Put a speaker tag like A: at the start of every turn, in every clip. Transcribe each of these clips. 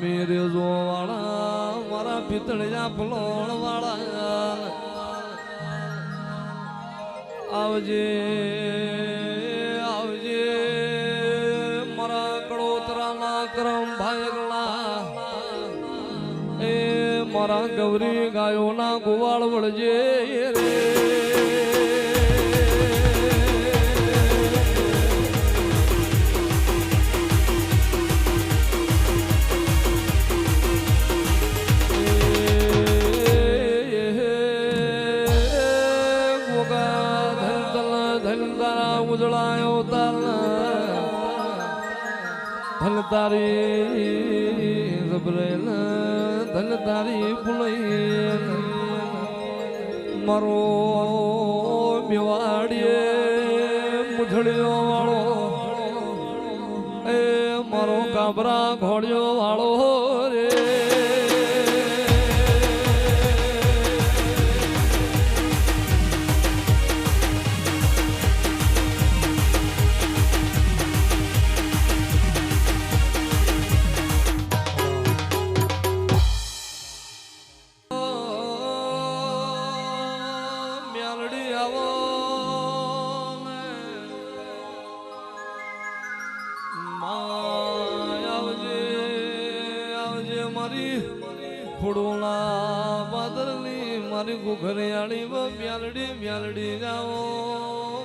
A: મી રેજો વાળા મારા પિતળિયા પલોણ વાળા. આવજે આવજે, મારા કડોતરાના કરમ ભાયગલા એ મારા ગૌરી ગાયોના ગોવાળ વળજે રે. ઘોડિયો વાળો રે. વ મ્યાલડી મ્યાલડી જાઓ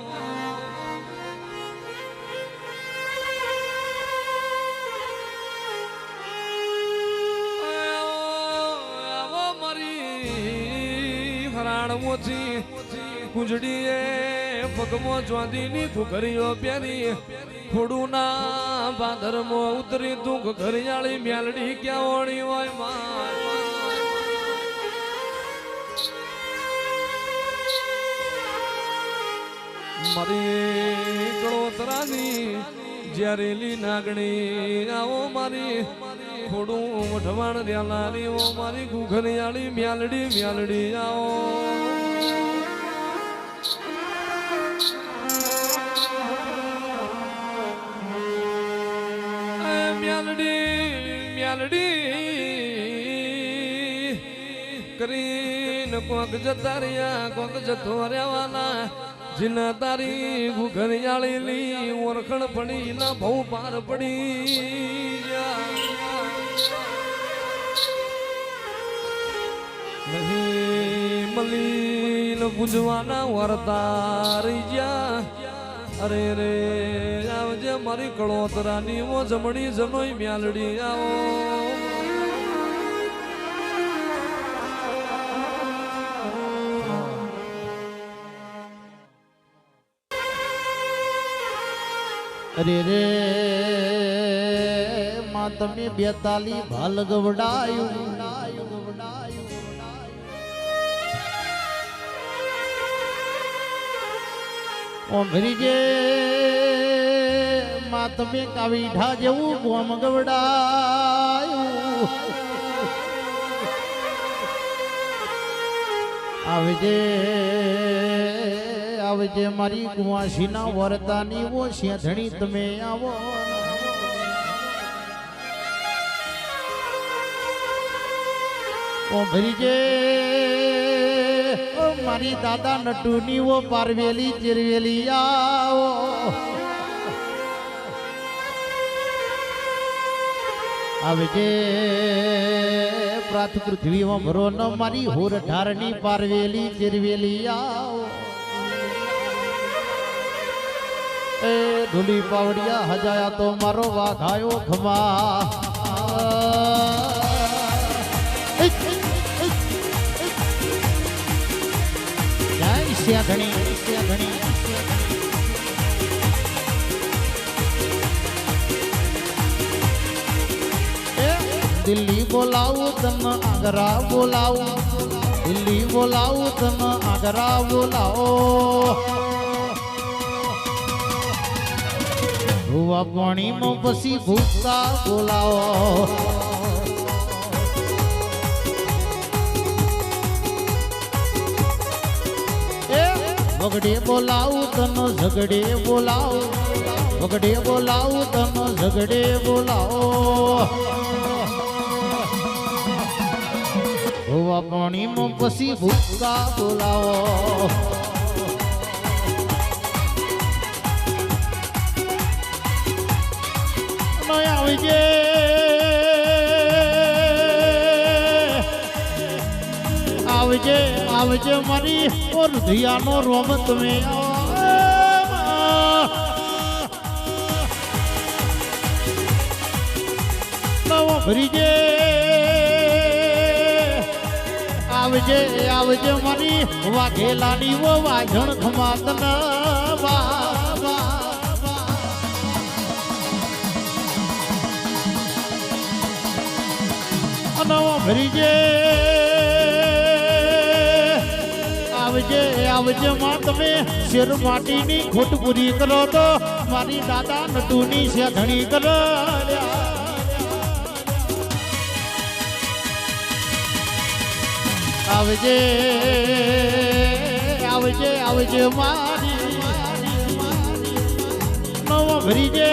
A: હરાણમોથી કુંજડીએ, પગમાં ચોંદીની ઘુઘરીઓ પહેરી. થોડું ના બાંધરમો ઉતરી તું ઘરિયાળી મ્યાલડી ક્યાં ઓણી હોય માય મારી ગણોતરાની જ્યારેલી નાગણી આવો મારી ખોડું વઢવાણ દ્યાલાની ઓ મારી ઘૂઘરિયાળી મ્યાલડી મ્યાલડી આવો. મ્યાલડી મ્યાલડી કરીને કોક જતા રહ્યા કોક જતો રહેવાના જીના તારી ઘુઘરિયાળીલી ઓરખણ પડી, ના ભઉ પાર પડી. નહીં મલીન પૂજવાના વરતારી ગયા. અરે રે, આવજે મારી કળોતરાની વો જમણી જનોઈ મ્યાલડી આવો.
B: અરે રે, માં તમે બેતાલી ભાલ ગવડાયું. ઓમરી જે, માં તમે કાવીઠા જેવું ગોમ ગવડાયું. આવજે આવજે મારી કુવાસીના વરદાની ઓ શેધણી તમે આવો. ઓ ભરીજે, ઓ મારી દાદા નટુની ઓ પારવેલી, ચિરવેલી આવો. આવજે પ્રાથ પૃથ્વી ભરો ન મારી હોર ઢારની પારવેલી, ચિરવેલી આવો. એ ઢોલી પાવડિયા હજાયા તો મારો વાઘાયો ખમા જય શ્યાધણી શ્યાધણી દિલ્હી બોલાવું તને આગ્રા બોલાવું દિલ્હી બોલાવું તને આગ્રા બોલાવો ભૂવા પાણીમાં પછી ભૂખતા બોલાવો. વગડે બોલાવું તનો, ઝઘડે બોલાવો. વગડે બોલાવું તનો, ઝઘડે બોલાવો. હોવા પાણીમાં પછી ભૂખતા બોલાવો. નય આવજે આવજે આવજે મારી ઓ હૃદયાનો રોમ તમે નવો ભરીજે આવજે આવજે મારી વાઘેલાની વો વાઘણ ખમાત બાબા નવો ભરીજે આવજે આવજે માં તમે શેર માટીની ખોટ પૂરી કરો તો મારી દાદા નટુની શેધણી કરો. આવજે આવજે આવજે મારી. નવો ભરીજે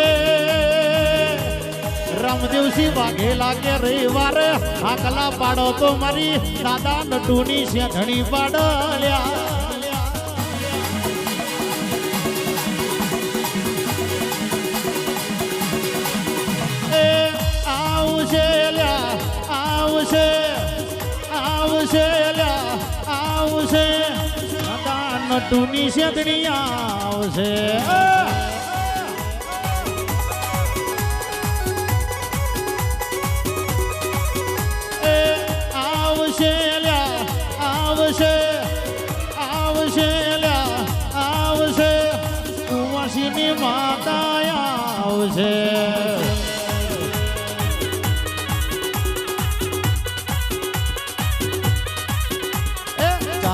B: રામદેવસિંહ વાઘેલા કે રવિવારે હાકલા પાડો તો મારી દાદા નટુની શેઠણી પાડલ્યા. આવશે આવશે આવશે દાદા નટુની આવશે.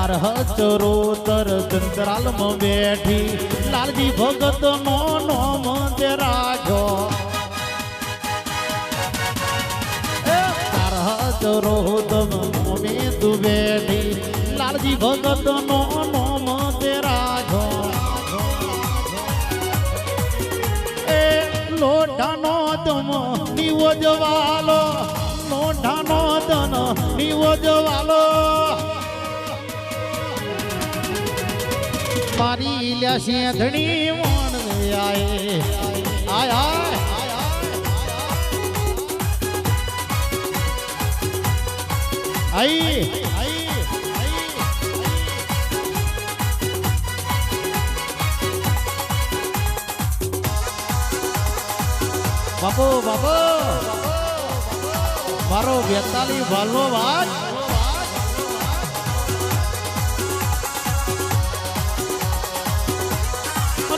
B: ચાર હચરોતર ચંદ્રાલમાં બેઠી. લાલજી ભગત નો નોમ તે રાજો તમ મોમે તું બેઠી લાલજી ભગત નો નોમ તે રાજો. એ લોઢાનો તમ નિવજવાલો. જવાલો લોઢાનો તન નીવો મારી લ્યા શેધણી વણ આય આય આઈ બાપો બાપો. મારો બેતાલી ભાલનો વાત.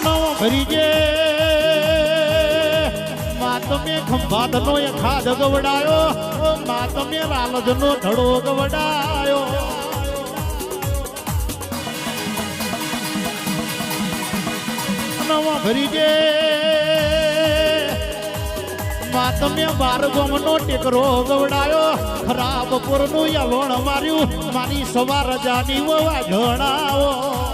B: નવો ભરી જે. માં તમે ખંભાત નો ખાદ ગવડાયો. માં તમે લાલજ નો ધડો ગવડાયો. નવો ભરી જે. માં તમે બાર ગોમ નો ટેકરો ગવડાયો. ખરાબ પુરનું યલોણ માર્યું. મારી સવાર જાની વવા જણાવો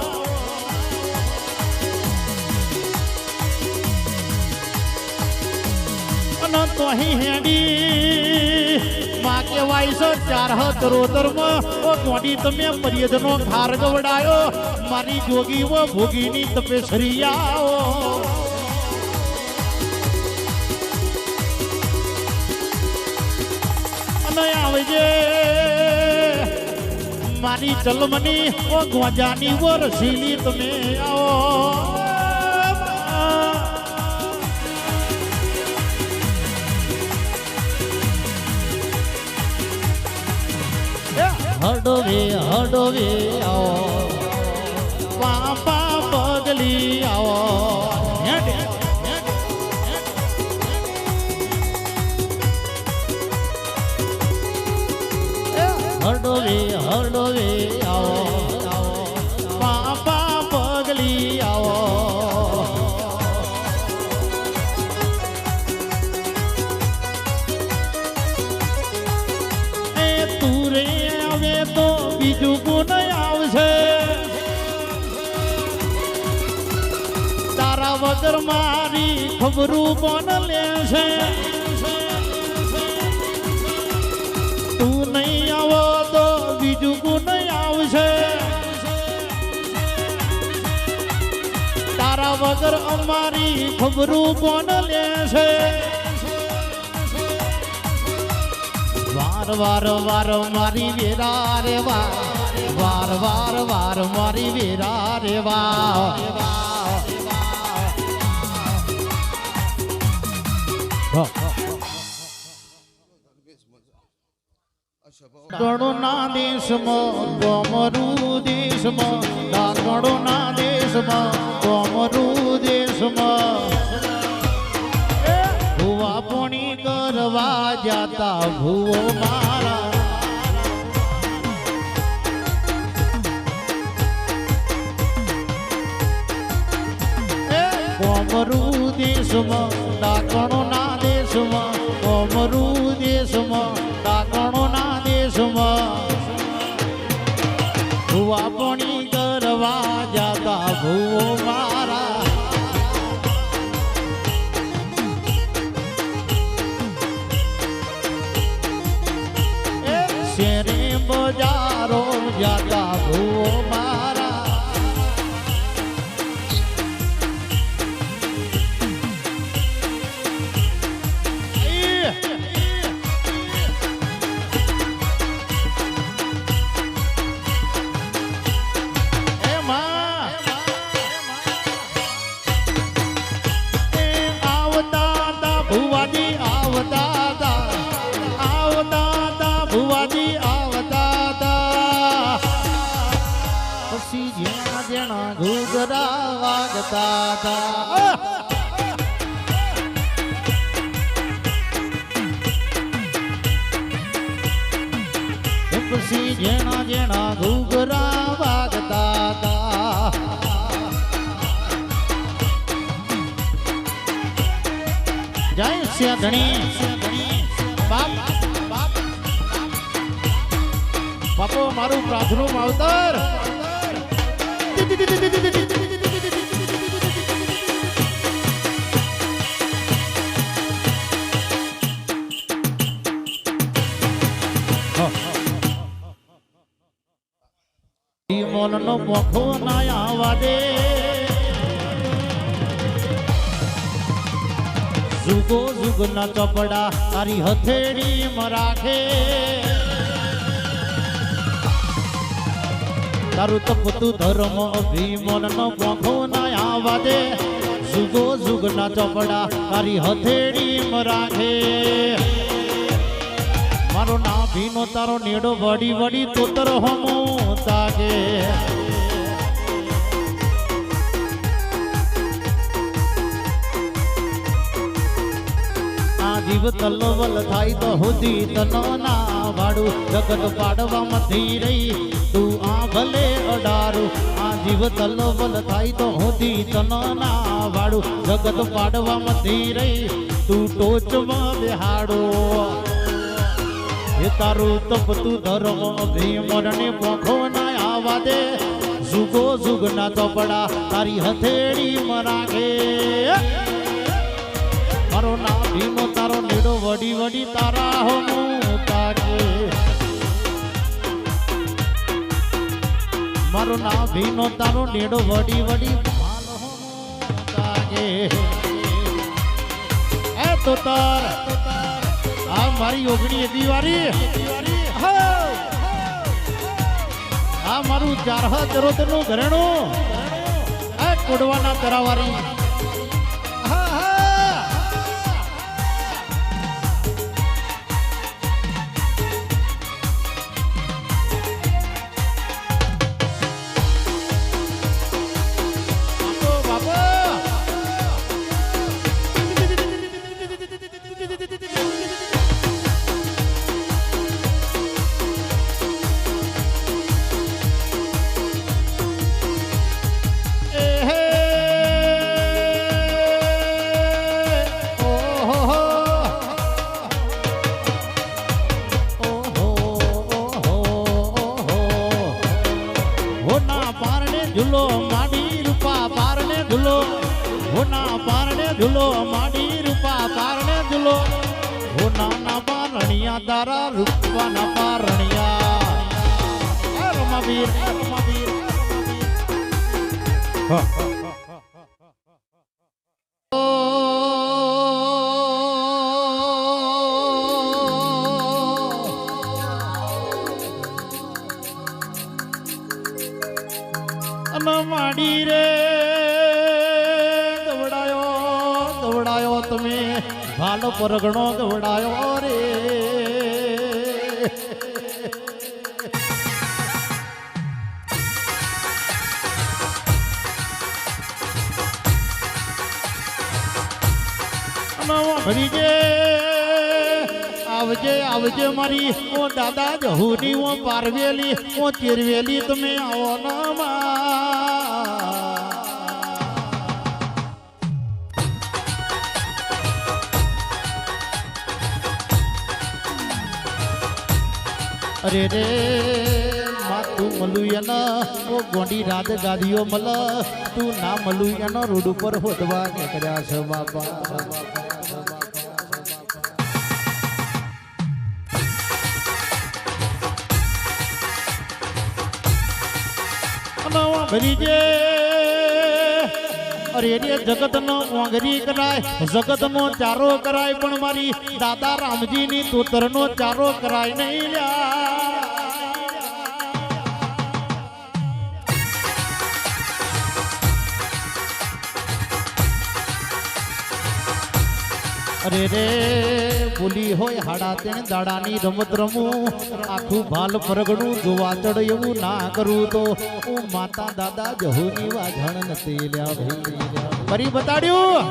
B: અને તોહી હેડી. માં કેવાય છે, ચાર હત રોતરમાં ઓ ગોડી તમે મર્યાદનો ખાર ગવડાયો મારી જોગી વો ભોગીની તમે સરિયાઓ. અને આવજે મારી ચલમની ઓ ગોજાની વો રસીલી તમે આવો. હડવે હડોવે આવો. પાપા પગલી આવો. ખાતર મારી ખબરું કોણ લે છે? તું નહીં આવો તો બીજું કોણ આવશે? તારા વગર અમારી ખબરું કોણ લે છે? વાર વાર વાર મારી વેરા રે વાર વાર વાર મારી વેરા રે વા. ગણોના દેશમાં ગોમરું દેશમાં. ડાકણોના દેશમાં ગોમરું દેશમાં. ભુવા પોણી કરવા જાતા ભુવો મારા. ગોમરું દેશમાં ડાકણોના જાતા ભુવો મારા ઘૂઘરા વાગતા હતા પછી જેણા ઘૂઘરા વાગતા હતા જય બાપ બાપ. બાપો, મારું પ્રાર્થનું માવતર. મોનનો મોખો ના આવા દે. જુગો જુગ ના ચોપડા તારી હથેળી મરાખે રાખે. તારું તપતું ધર્મ અભિમન નો મોખો ના આવા દે. જુગો જુગ ના ચોપડા તારી હથેળી મરાખે રાખે. મારો ના ભીનો તારો નેડો વડી વડી તોતર હમો તાગે. જીવ તલવલ થાય તો હોદી તનો ના વાડું જગત પાડવામાં થઈ રહી. તું આ ભલે અડારું, આ જીવ તલવલ થાય તો હોદી તનો ના વાડું જગત પાડવામાં થઈ રહી. તું ટોચમાં બેહાડો. તારું તપતું ધર્મ ભીમરને પોખો ના આવા દે. જુગો જુગ ના ચોપડા તારી હથેળી મરાગે મારો ના ભીમો, તારો નીડો વડી વડી તારા હોમું તાકે મારો ના ભીમ, તારો નીડો વડી વડી માલ હોમું તાકે એ તો તાર આ મારી ઓગણી એવી વારી. આ મારું ચારહ ચરોતરનું ઘરેણું. આ કોડવાના તરાવારી. ઝૂલો માડી રૂપા પારણે ઝૂલો હોના પારણે ઝૂલો માડી રૂપા પારણે ઝૂલો હોના ના પારણિયા તારા રૂપાના પારણિયા. એ રમાવીર એ ગવડાયો તમે? ભાલો પરગણો ગવડાયો રે ભરીજે આવજે આવજે મારી. ઓ દાદા, જહુની ઓ પારવેલી, ઓ ચીરવેલી, તમે આવો ના અરે રે માતું મલુયના, ઓ ગોંડી રાત ગાદીઓ મલ, તું ના મલુયનો રોડ ઉપર હોદવા નીકળ્યા છે બાપા. ભરી જે અરે રે જગતનો ઓંગરી કરાય, જગતનો ચારો કરાય, પણ મારી દાદા રામજીની તોતરનો ચારો કરાય નહીં લ્યા. અરે રે, બોલી હોય હાડા તેને દાડાની રમત રમું. આખું ભાલ પરગણું જોવા ચડ એવું ના કરું તો. હું માતા દાદા, જહુની વાઘણ નથી ફરી બતાડ્યું?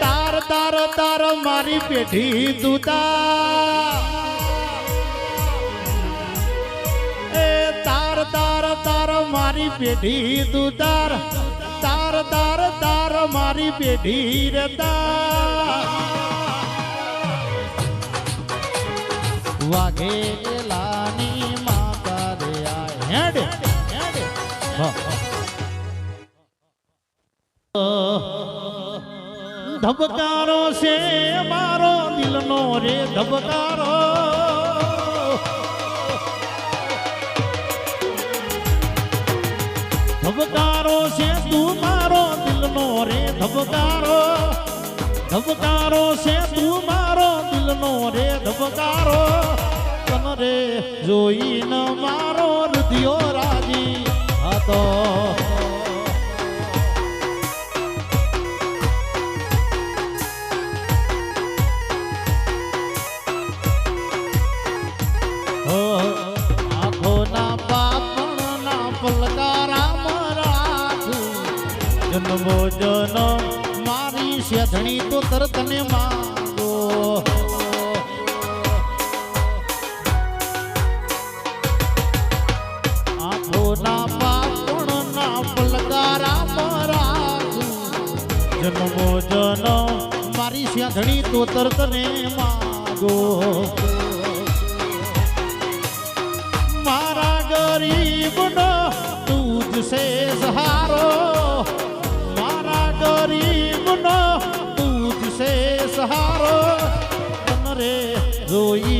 B: તાર તાર તાર મારી પેઢી દૂતા તાર તાર મારી પેઢી તું તાર તાર તાર તાર મારી પેઢી રે તાર. વાઘેલાની માતા રે આ હેડ હેડ. ધબકારો છે મારો દિલનો રે ધબકારો. ધબકારો છે, તું મારો દિલનો રે ધબકારો. ધબકારો છે, તું મારો દિલનો રે ધબકારો. તન રે જોઈને મારો હૃદયો રાજી હતો. શેઠણી તો તરત ને માંગો. આંખોના પાપણના પલકારા મરાઠું જન્મો જન્મ મારી શેઠણી તો તરત ને માંગો. મારા ગરીબનો તું જ સે સહારો તન રે રાજી